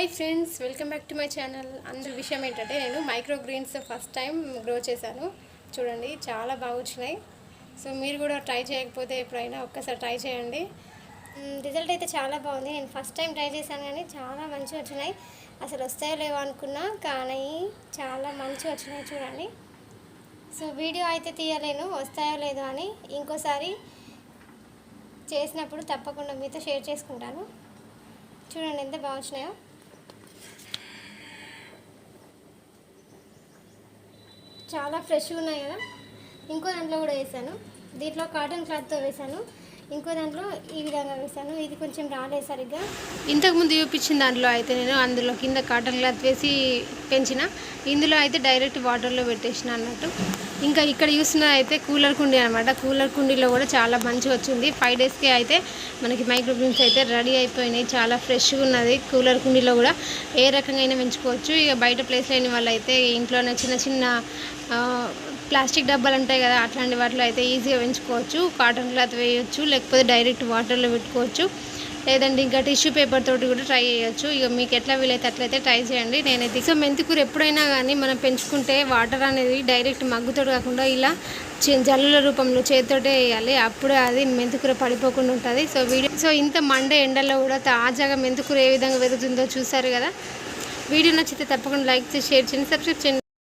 Hi friends welcome back to my channel అందరి విషయం ఏంటంటే నేను microgreens first time grow చేశాను చూడండి చాలా బాగా వచ్చినాయి సో మీరు కూడా ట్రై చేయకపోతే ఎప్పుడైనా ఒక్కసారి ట్రై చేయండి రిజల్ట్ అయితే చాలా బాగుంది నేను ఫస్ట్ టైం ట్రై చేశాను కానీ చాలా మంచిగా వచ్చినాయి అసలు వస్తాయో లేవో అనుకున్నా కానీ చాలా మంచిగా వచ్చినాయి చూడండి సో వీడియో అయితే తీయలేను వస్తాయో లేదో అని ఇంకోసారి చేసినప్పుడు తప్పకుండా మీతో షేర్ చేసుకుంటాను చూడండి ఎంత బాగా వచ్చినాయో చాలా ఫ్రెష్గా ఉన్నాయి కదా. ఇంకో దాంట్లో కూడా వేసాను. దీంట్లో కాటన్ క్లాత్తో వేసాను. ఇంకో దాంట్లో ఈ విధంగా వేసాను ఇది కొంచెం రాలేదు సరిగ్గా. ఇంతకుముందు చూపించిన దాంట్లో అయితే నేను అందులో కింద కాటన్ క్లాత్ వేసి పెంచిన. ఇందులో అయితే డైరెక్ట్ వాటర్లో పెట్టేసిన అన్నట్టు. ఇంకా ఇక్కడ చూసిన అయితే కూలర్ కుండీ అనమాట కూలర్ కుండీలో కూడా చాలా మంచిగా వచ్చింది. ఫైవ్ డేస్కి అయితే మనకి మైక్రోగ్రీన్స్ అయితే రెడీ అయిపోయినాయి. చాలా ఫ్రెష్గా ఉన్నది కూలర్ కుండీలో కూడా. ఏ రకంగా అయినా పెంచుకోవచ్చు. ఇక బయట ప్లేస్ లేని వాళ్ళు అయితే ఇంట్లోనే చిన్న చిన్న ప్లాస్టిక్ డబ్బాలు ఉంటాయి కదా అట్లాంటి వాటిలో అయితే ఈజీగా పెంచుకోవచ్చు కాటన్ క్లాత్ వేయొచ్చు లేకపోతే డైరెక్ట్ వాటర్లో పెట్టుకోవచ్చు. లేదంటే ఇంకా టిష్యూ పేపర్ తోటి కూడా ట్రై చేయొచ్చు. ఇక మీకు ఎట్లా వీలైతే అట్లయితే ట్రై చేయండి. నేనైతే సో మెంతికూర ఎప్పుడైనా కానీ మనం పెంచుకుంటే వాటర్ అనేది డైరెక్ట్ మగ్గుతో కాకుండా ఇలా జల్లుల రూపంలో చేతితోటే వేయాలి. అప్పుడే అది మెంతికూర పడిపోకుండా ఉంటుంది. సో వీడియో సో ఇంత మండే ఎండల్లో కూడా తాజాగా మెంతికూర ఏ విధంగా పెరుగుతుందో చూసారు కదా. వీడియో నచ్చితే తప్పకుండా లైక్ చేసి షేర్ చేయండి. సబ్స్క్రైబ్ చేయండి.